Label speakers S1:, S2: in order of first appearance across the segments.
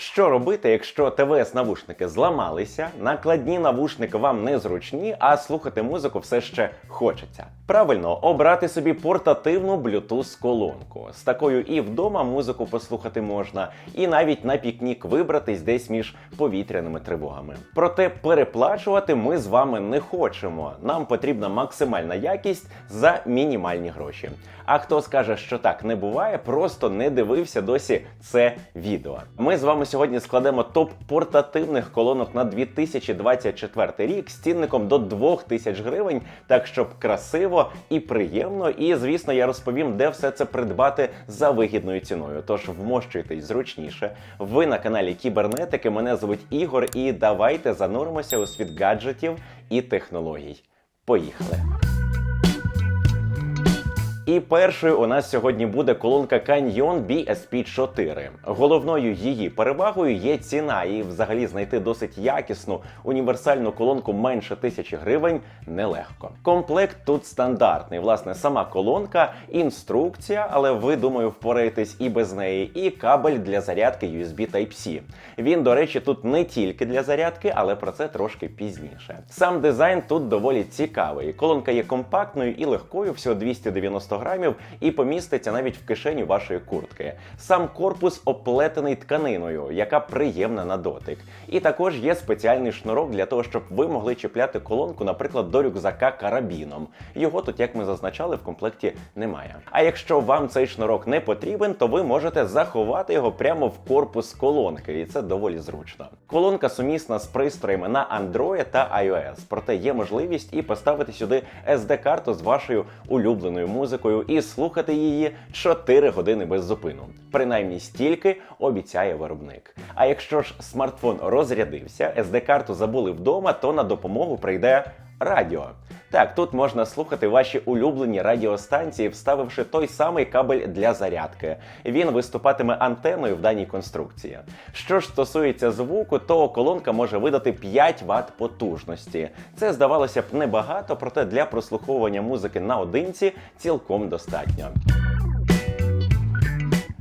S1: Що робити, якщо ТВС-навушники зламалися, накладні навушники вам незручні, а слухати музику все ще хочеться? Правильно, обрати собі портативну Bluetooth колонку. З такою і вдома музику послухати можна, і навіть на пікнік вибратись десь між повітряними тривогами. Проте переплачувати ми з вами не хочемо. Нам потрібна максимальна якість за мінімальні гроші. А хто скаже, що так не буває, просто не дивився досі це відео. Ми з вами сьогодні складемо топ портативних колонок на 2024 рік з цінником до 2000 гривень, так щоб красиво і приємно. І звісно, я розповім, де все це придбати за вигідною ціною. Тож вмощуйтесь зручніше. Ви на каналі Кібернетики. Мене звуть Ігор, і давайте зануримося у світ гаджетів і технологій. Поїхали! І першою у нас сьогодні буде колонка Canyon BSP4. Головною її перевагою є ціна, і взагалі знайти досить якісну універсальну колонку менше тисячі гривень нелегко. Комплект тут стандартний. Власне, сама колонка, інструкція, але ви думаю, впораєтесь і без неї, і кабель для зарядки USB Type-C. Він, до речі, тут не тільки для зарядки, але про це трошки пізніше. Сам дизайн тут доволі цікавий. Колонка є компактною і легкою, всього 290 грамів, і поміститься навіть в кишені вашої куртки. Сам корпус оплетений тканиною, яка приємна на дотик. І також є спеціальний шнурок для того, щоб ви могли чіпляти колонку, наприклад, до рюкзака карабіном. Його тут, як ми зазначали, в комплекті немає. А якщо вам цей шнурок не потрібен, то ви можете заховати його прямо в корпус колонки, і це доволі зручно. Колонка сумісна з пристроями на Android та iOS, проте є можливість і поставити сюди SD-карту з вашою улюбленою музикою і слухати її 4 години без зупину. Принаймні стільки обіцяє виробник. А якщо ж смартфон розрядився, SD-карту забули вдома, то на допомогу прийде радіо. Так, тут можна слухати ваші улюблені радіостанції, вставивши той самий кабель для зарядки. Він виступатиме антеною в даній конструкції. Що ж стосується звуку, то колонка може видати 5 Вт потужності. Це здавалося б небагато, проте для прослуховування музики наодинці цілком достатньо.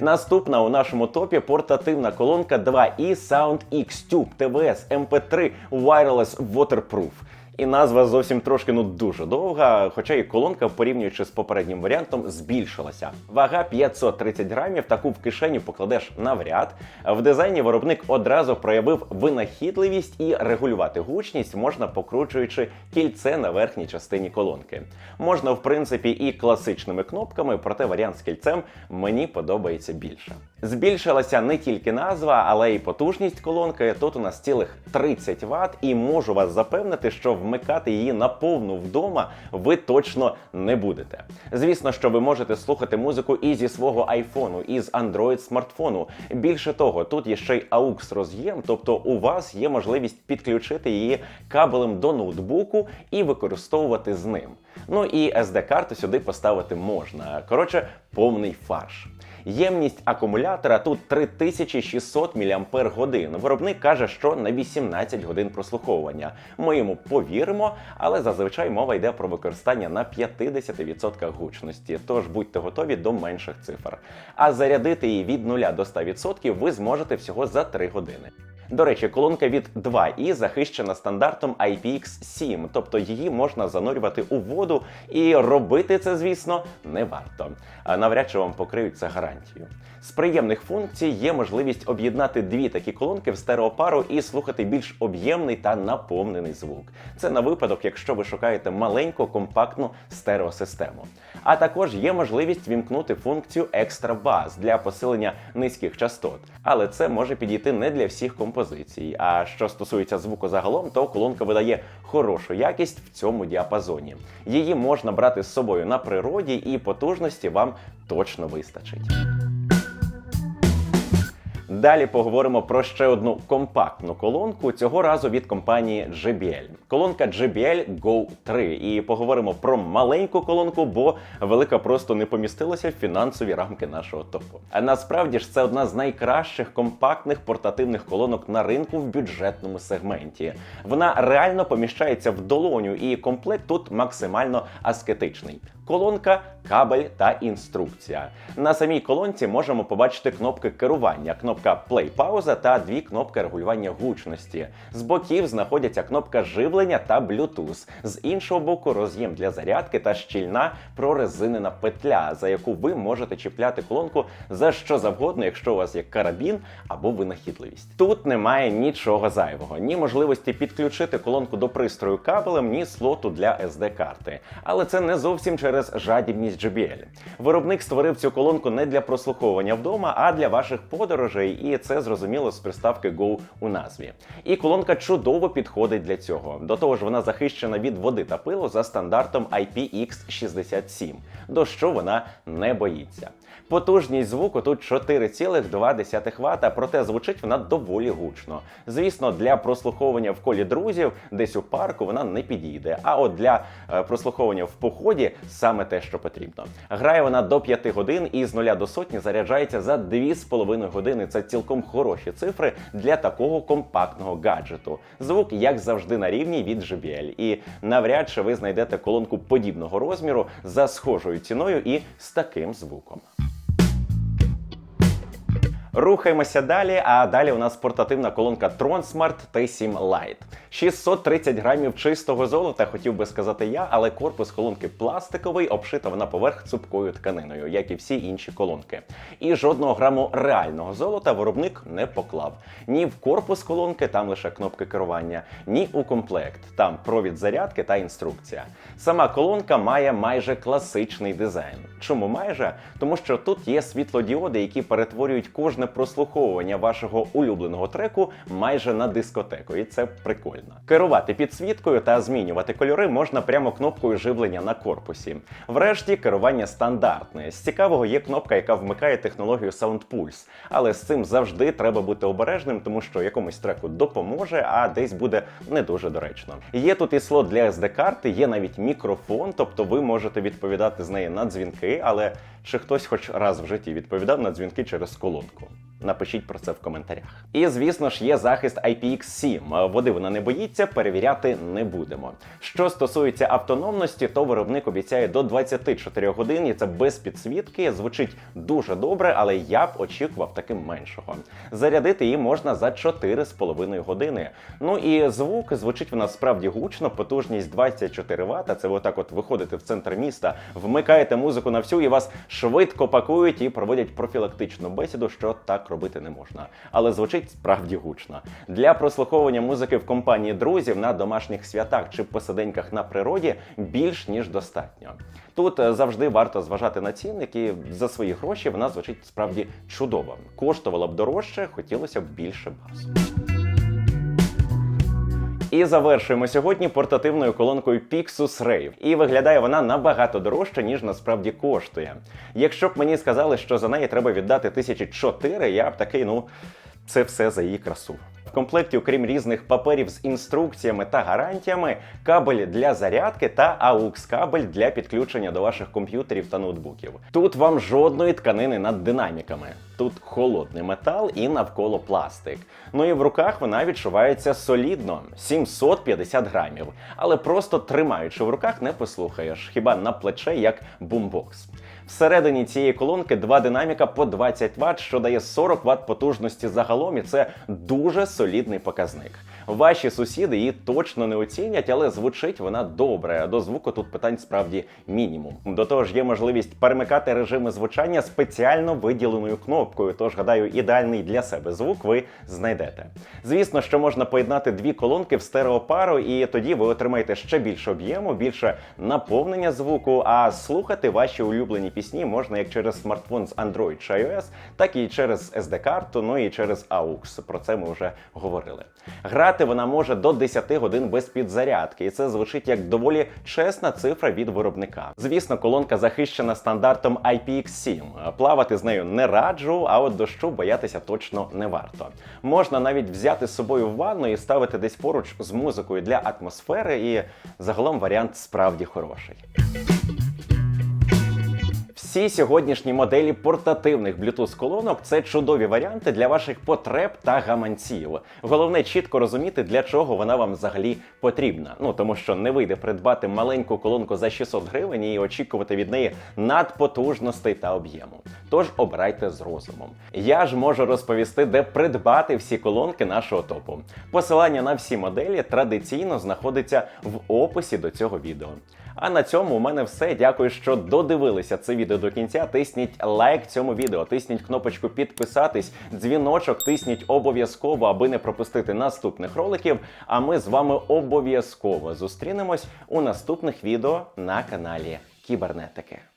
S1: Наступна у нашому топі портативна колонка 2i Sound X Tube TVS MP3 Wireless Waterproof. І назва зовсім трошки ну дуже довга, хоча і колонка, порівнюючи з попереднім варіантом, збільшилася. Вага 530 грамів, таку в кишені покладеш навряд. В дизайні виробник одразу проявив винахідливість і регулювати гучність можна покручуючи кільце на верхній частині колонки. Можна, в принципі, і класичними кнопками, проте варіант з кільцем мені подобається більше. Збільшилася не тільки назва, але й потужність колонки. Тут у нас цілих 30 Вт, і можу вас запевнити, що вмикати її на повну вдома ви точно не будете. Звісно, що ви можете слухати музику і зі свого айфону, і з Android смартфону. Більше того, тут є ще й AUX роз'єм, тобто у вас є можливість підключити її кабелем до ноутбуку і використовувати з ним. Ну і SD-карту сюди поставити можна. Коротше, повний фарш. Ємність акумулятора тут 3600 мАч. Виробник каже, що на 18 годин прослуховування. Ми йому повіримо, але зазвичай мова йде про використання на 50% гучності, тож будьте готові до менших цифр. А зарядити її від 0 до 100% ви зможете всього за 3 години. До речі, колонка від 2i захищена стандартом IPX7, тобто її можна занурювати у воду, і робити це, звісно, не варто. Навряд чи вам покриють це гарантію. З приємних функцій є можливість об'єднати дві такі колонки в стереопару і слухати більш об'ємний та наповнений звук. Це на випадок, якщо ви шукаєте маленьку компактну стереосистему. А також є можливість вімкнути функцію екстра бас для посилення низьких частот. Але це може підійти не для всіх композицій. А що стосується звуку загалом, то колонка видає хорошу якість в цьому діапазоні. Її можна брати з собою на природі, і потужності вам точно вистачить. Далі поговоримо про ще одну компактну колонку, цього разу від компанії JBL. Колонка JBL Go 3. І поговоримо про маленьку колонку, бо велика просто не помістилася в фінансові рамки нашого топу. А насправді ж це одна з найкращих компактних портативних колонок на ринку в бюджетному сегменті. Вона реально поміщається в долоню, і комплект тут максимально аскетичний. Колонка, кабель та інструкція. На самій колонці можемо побачити кнопки керування, кнопка Play пауза та дві кнопки регулювання гучності. З боків знаходяться кнопка живлення та Bluetooth. З іншого боку, роз'єм для зарядки та щільна прорезинена петля, за яку ви можете чіпляти колонку за що завгодно, якщо у вас є карабін або винахідливість. Тут немає нічого зайвого, ні можливості підключити колонку до пристрою кабелем, ні слоту для SD-карти. Але це не зовсім через жадібність JBL. Виробник створив цю колонку не для прослуховування вдома, а для ваших подорожей, і це зрозуміло з приставки Go у назві. І колонка чудово підходить для цього. До того ж, вона захищена від води та пилу за стандартом IPX67, до що вона не боїться. Потужність звуку тут 4,2 Вт, проте звучить вона доволі гучно. Звісно, для прослуховування в колі друзів, десь у парку, вона не підійде. А от для е, прослуховування в поході саме те, що потрібно. Грає вона до 5 годин і з 0 до сотні заряджається за 2,5 години. Це цілком хороші цифри для такого компактного гаджету. Звук, як завжди, на рівні від JBL. І навряд чи ви знайдете колонку подібного розміру за схожою ціною і з таким звуком. Рухаємося далі. А далі у нас портативна колонка TronSmart T7 Lite. 630 грамів чистого золота, хотів би сказати я, але корпус колонки пластиковий, обшита вона поверх цупкою тканиною, як і всі інші колонки. І жодного граму реального золота виробник не поклав. Ні в корпус колонки, там лише кнопки керування, ні у комплект. Там провід зарядки та інструкція. Сама колонка має майже класичний дизайн. Чому майже? Тому що тут є світлодіоди, які перетворюють кожне прослуховування вашого улюбленого треку майже на дискотеку, і це прикольно. Керувати підсвіткою та змінювати кольори можна прямо кнопкою живлення на корпусі. Врешті керування стандартне. З цікавого є кнопка, яка вмикає технологію Sound Pulse. Але з цим завжди треба бути обережним, тому що якомусь треку допоможе, а десь буде не дуже доречно. Є тут і слот для SD-карти, є навіть мікрофон, тобто ви можете відповідати з неї на дзвінки, але чи хтось хоч раз в житті відповідав на дзвінки через колонку? Напишіть про це в коментарях. І звісно ж є захист IPX7. Води вона не боїться, перевіряти не будемо. Що стосується автономності, то виробник обіцяє до 24 годин, і це без підсвітки. Звучить дуже добре, але я б очікував таки меншого. Зарядити її можна за 4,5 години. Ну і звук звучить вона справді гучно, потужність 24 Вт. Це ви отак от виходите в центр міста, вмикаєте музику на всю і вас швидко пакують і проводять профілактичну бесіду, що так робити не можна. Але звучить справді гучно. Для прослуховування музики в компанії друзів на домашніх святах чи посиденьках на природі більш ніж достатньо. Тут е, завжди варто зважати на цінники. За свої гроші вона звучить справді чудово. Коштувала б дорожче, хотілося б більше басу. І завершуємо сьогодні портативною колонкою Pixus Rave. І виглядає вона набагато дорожче, ніж насправді коштує. Якщо б мені сказали, що за неї треба віддати тисячі чотири, я б такий, ну, це все за її красу. В комплекті, окрім різних паперів з інструкціями та гарантіями, кабель для зарядки та AUX кабель для підключення до ваших комп'ютерів та ноутбуків. Тут вам жодної тканини над динаміками. Тут холодний метал і навколо пластик. Ну і в руках вона відчувається солідно 750 грамів. Але просто тримаючи в руках, не послухаєш, хіба на плече як бумбокс. Всередині цієї колонки два динаміка по 20 Вт, що дає 40 Вт потужності загалом, і це дуже солідний показник. Ваші сусіди її точно не оцінять, але звучить вона добре. До звуку тут питань справді мінімум. До того ж, є можливість перемикати режими звучання спеціально виділеною кнопкою. Тож, гадаю, ідеальний для себе звук ви знайдете. Звісно, що можна поєднати дві колонки в стереопару, і тоді ви отримаєте ще більше об'єму, більше наповнення звуку. А слухати ваші улюблені пісні можна як через смартфон з Android чи iOS, так і через SD-карту, ну і через AUX. Про це ми вже говорили. Грати вона може до 10 годин без підзарядки, і це звучить як доволі чесна цифра від виробника. Звісно, колонка захищена стандартом IPX7. Плавати з нею не раджу, а от дощу боятися точно не варто. Можна навіть взяти з собою в ванну і ставити десь поруч з музикою для атмосфери, і загалом варіант справді хороший. Всі сьогоднішні моделі портативних Bluetooth колонок це чудові варіанти для ваших потреб та гаманців. Головне чітко розуміти, для чого вона вам взагалі потрібна. Ну тому що не вийде придбати маленьку колонку за 600 гривень і очікувати від неї надпотужностей та об'єму. Тож обирайте з розумом. Я ж можу розповісти, де придбати всі колонки нашого топу. Посилання на всі моделі традиційно знаходиться в описі до цього відео. А на цьому у мене все. Дякую, що додивилися це відео до кінця. Тисніть лайк цьому відео, тисніть кнопочку підписатись, дзвіночок тисніть обов'язково, аби не пропустити наступних роликів. А ми з вами обов'язково зустрінемось у наступних відео на каналі Кібернетики.